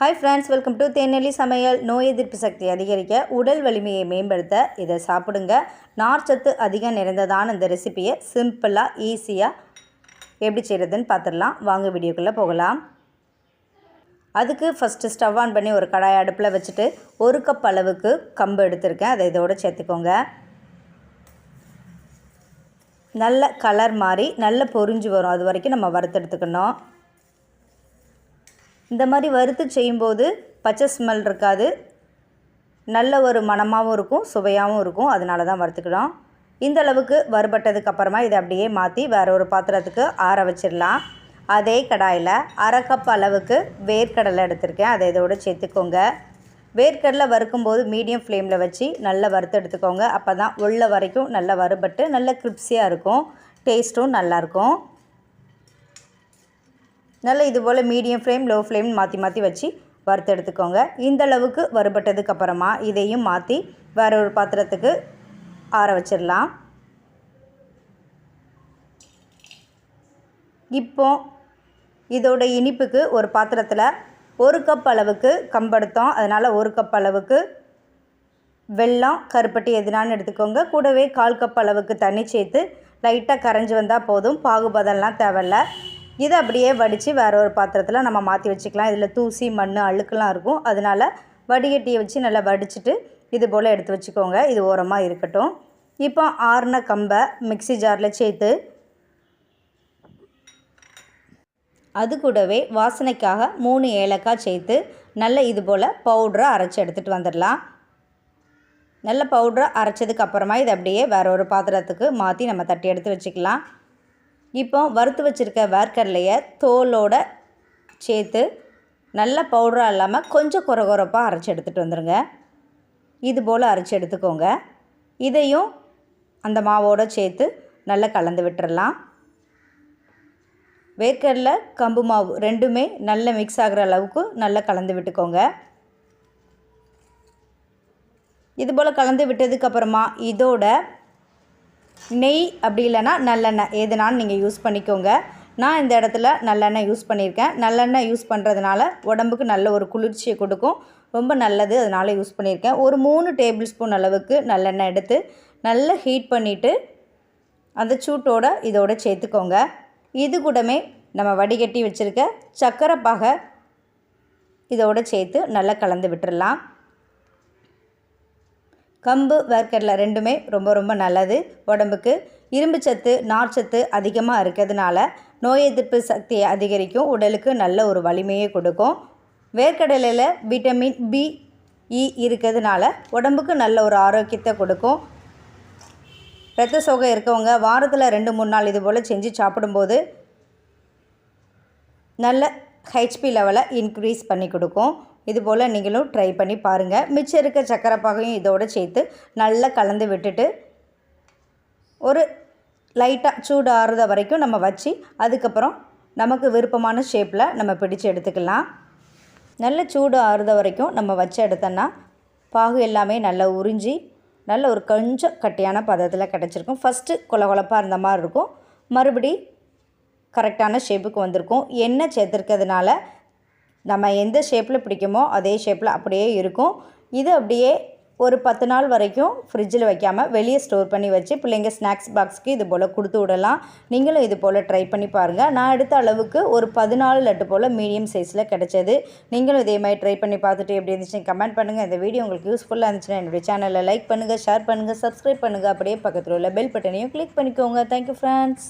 Hi friends welcome to Thenelli சமையல் நோய் எதிர்ப்பு சக்தி அதிகரிக்க உடல் வலிமையை மேம்படுத்த இதை சாப்பிடுங்க. நார்ச்சத்து அதிகம் நிறைந்ததான இந்த ரெசிபியை சிம்பிளாக ஈஸியாக எப்படி செய்கிறதுன்னு பார்த்துடலாம் வாங்க வீடியோக்குள்ளே போகலாம். அதுக்கு ஃபஸ்ட்டு ஸ்டவ் ஆன் பண்ணி ஒரு கடாய் அடுப்பில் வச்சுட்டு ஒரு கப் அளவுக்கு கம்பு எடுத்திருக்கேன். அதை இதோட சேர்த்துக்கோங்க. நல்ல கலர் மாதிரி நல்ல பொரிஞ்சு வரும். அது வரைக்கும் நம்ம வறுத்தெடுத்துக்கணும். இந்த மாதிரி வறுத்து செய்யும்போது பச்சை ஸ்மெல் இருக்காது. நல்ல ஒரு மணமாகவும் இருக்கும் சுவையாகவும் இருக்கும். அதனால தான் வறுத்துக்கிறோம் இந்த அளவுக்கு வறுபட்டதுக்கு அப்புறமா இதை அப்படியே மாற்றி வேறு ஒரு பாத்திரத்துக்கு ஆற வச்சிடலாம். அதே கடாயில் அரை கப் அளவுக்கு வேர்க்கடலை எடுத்திருக்கேன். அதை இதோடு சேர்த்துக்கோங்க. வேர்க்கடலை வறுக்கும்போது மீடியம் ஃப்ளேமில் வச்சு நல்லா வறுத்து எடுத்துக்கோங்க. அப்போ தான் உள்ள வரைக்கும் நல்லா வறுபட்டு நல்ல கிரிப்ஸியாக இருக்கும். டேஸ்ட்டும் நல்லாயிருக்கும் நல்லா இதுபோல் மீடியம் ஃப்ளேம் லோ ஃப்ளேம் மாற்றி மாற்றி வச்சு வறுத்து எடுத்துக்கோங்க. இந்த அளவுக்கு வறுபட்டதுக்கு அப்புறமா இதையும் மாற்றி வேற ஒரு பாத்திரத்துக்கு ஆற வச்சிடலாம். இப்போ இதோட இனிப்புக்கு ஒரு பாத்திரத்தில் ஒரு கப் அளவுக்கு கம்படுத்தோம் அதனால் ஒரு கப் அளவுக்கு வெல்லம் கருப்பட்டி எதுனான்னு எடுத்துக்கோங்க. கூடவே கால் கப் அளவுக்கு தண்ணி சேர்த்து லைட்டாக கரைஞ்சி வந்தால் போதும். பாகுபதம்லாம் தேவையில்ல. இதை அப்படியே வடித்து வேறு ஒரு பாத்திரத்தில் நம்ம மாற்றி வச்சுக்கலாம். இதில் தூசி மண் அழுக்கெல்லாம் இருக்கும். அதனால் வடிகட்டியை வச்சு நல்லா வடிச்சிட்டு இது போல் எடுத்து வச்சுக்கோங்க. இது ஓரமாக இருக்கட்டும். இப்போ ஆறுன கம்பை மிக்சி ஜாரில் சேர்த்து அது கூடவே வாசனைக்காக மூணு ஏலக்காய் சேர்த்து நல்ல இது போல் பவுட்ரை அரைச்சி எடுத்துகிட்டு வந்துடலாம். நல்ல பவுட்ரை அரைச்சதுக்கு அப்புறமா இதை அப்படியே வேற ஒரு பாத்திரத்துக்கு மாற்றி நம்ம தட்டி எடுத்து வச்சுக்கலாம். இப்போ வறுத்து வச்சுருக்க வேர்க்கடலையை தோலோட சேர்த்து நல்ல பவுடராக இல்லாமல் கொஞ்சம் குறை குறைப்பாக அரைச்சி எடுத்துகிட்டு வந்துடுங்க இது போல் அரைச்சி எடுத்துக்கோங்க. இதையும் அந்த மாவோடு சேர்த்து நல்லா கலந்து விட்டுறலாம். வேர்க்கடலை கம்பு மாவு ரெண்டுமே நல்லா மிக்ஸ் ஆகிற அளவுக்கு நல்லா கலந்து விட்டுக்கோங்க. இது போல் கலந்து விட்டதுக்கப்புறமா இதோட நெய் அப்படி இல்லைன்னா நல்லெண்ணெய். எதுனாலும் நீங்கள் யூஸ் பண்ணிக்கோங்க. நான் இந்த இடத்துல நல்லெண்ணெய் யூஸ் பண்ணியிருக்கேன். நல்லெண்ணெய் யூஸ் பண்ணுறதுனால உடம்புக்கு நல்ல ஒரு குளிர்ச்சியை கொடுக்கும். ரொம்ப நல்லது அதனால் யூஸ் பண்ணியிருக்கேன். ஒரு மூணு டேபிள் ஸ்பூன் அளவுக்கு நல்லெண்ணெய் எடுத்து நல்லா ஹீட் பண்ணிவிட்டு அந்த சூட்டோட இதோட சேர்த்துக்கோங்க. இது கூடமே நம்ம வடிகட்டி வச்சுருக்க சக்கரை பாகை இதோட சேர்த்து நல்லா கலந்து விட்டுடலாம் கம்பு வேர்க்கடலை ரெண்டுமே ரொம்ப ரொம்ப நல்லது. உடம்புக்கு இரும்பு சத்து நார்ச்சத்து அதிகமாக இருக்கிறதுனால நோய் எதிர்ப்பு சக்தியை அதிகரிக்கும். உடலுக்கு நல்ல ஒரு வலிமையை கொடுக்கும். வேர்க்கடலையில் விட்டமின் பி இ e இருக்கிறதுனால உடம்புக்கு நல்ல ஒரு ஆரோக்கியத்தை கொடுக்கும். ரத்த சோகை இருக்கவங்க வாரத்தில் ரெண்டு மூணு நாள் இது போல் செஞ்சு சாப்பிடும்போது நல்ல ஹெச்பி லெவலை இன்க்ரீஸ் பண்ணி கொடுக்கும். இதுபோல் நீங்களும் ட்ரை பண்ணி பாருங்கள் மிச்சம் இருக்க சக்கரை பாகையும் இதோடு சேர்த்து நல்லா கலந்து விட்டுட்டு ஒரு லைட்டாக சூடு ஆறுத வரைக்கும் நம்ம வச்சு அதுக்கப்புறம் நமக்கு விருப்பமான ஷேப்பில் நம்ம பிடிச்சு எடுத்துக்கலாம். நல்ல சூடு ஆறுத வரைக்கும் நம்ம வச்சு எடுத்தோன்னா பாகு எல்லாமே நல்லா உறிஞ்சி நல்ல ஒரு கொஞ்சம் கட்டியான பதத்தில் கிடச்சிருக்கும். ஃபஸ்ட்டு கொல இருந்த மாதிரி இருக்கும். மறுபடி கரெக்டான ஷேப்புக்கு வந்திருக்கும். எண்ணெய் சேர்த்துருக்கிறதுனால நம்ம எந்த ஷேப்பில் பிடிக்குமோ அதே ஷேப்பில் அப்படியே இருக்கும். இது அப்படியே ஒரு பத்து நாள் வரைக்கும் ஃப்ரிட்ஜில் வைக்காமல் வெளியே ஸ்டோர் பண்ணி வச்சு பிள்ளைங்க ஸ்நாக்ஸ் பாக்ஸ்க்கு இது போல் கொடுத்து விடலாம். நீங்களும் இது போல் ட்ரை பண்ணி பாருங்கள் நான் எடுத்த அளவுக்கு ஒரு பதினாலு லட்டு போல் மீடியம் சைஸில் கிடச்சது. நீங்களும் இதே மாதிரி ட்ரை பண்ணி பார்த்துட்டு எப்படி இருந்துச்சு கமெண்ட் பண்ணுங்கள் இந்த வீடியோ உங்களுக்கு யூஸ்ஃபுல்லாக இருந்துச்சுன்னா என்னுடைய சேனலில் லைக் பண்ணுங்கள் ஷேர் பண்ணுங்கள் சப்ஸ்கிரைப் பண்ணுங்கள் அப்படியே பக்கத்தில் உள்ள பெல் பட்டனையும் கிளிக் பண்ணிக்கோங்க. Thank you friends